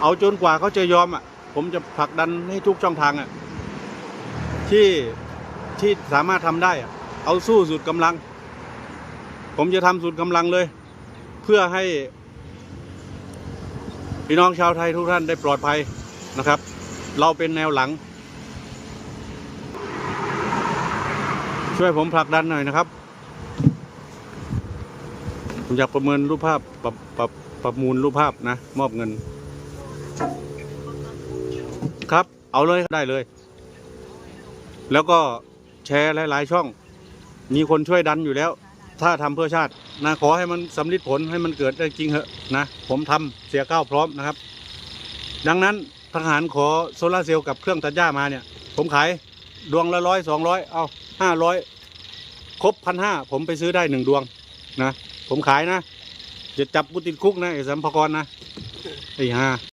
เอาจนกว่าเขาจะยอมอะ ผมจะผลักดันให้ทุกช่องทางอะ ที่ที่สามารถทำได้อะ เอาสู้สุดกำลัง ผมจะทำสุดกำลังเลย เพื่อให้พี่น้องชาวไทยทุกท่านได้ปลอดภัยนะครับ เราเป็นแนวหลัง ช่วยผมผลักดันหน่อยนะครับผมอยากประเมินรูปภาพปรับปรับประมูลรูปภาพนะ มอบเงิน ครับ เอาเลยได้เลย แล้วก็แชร์หลาย ๆ ช่อง มีคนช่วยดันอยู่แล้ว ถ้าทำเพื่อชาตินะขอให้มันสำลิดผลให้มันเกิดได้จริงเหอะนะผมทำเสียก้าวพร้อมนะครับ ดังนั้นทหารขอโซลาร์เซลล์กับเครื่องตัดหญ้ามาเนี่ย ผมขายดวงละร้อยสองร้อยเอาห้าร้อยครบพันห้าผมไปซื้อได้หนึ่งดวงนะ ผมขายนะจะจับกูติดคุกนะไอ้สัมภากรนะไอ้ห่า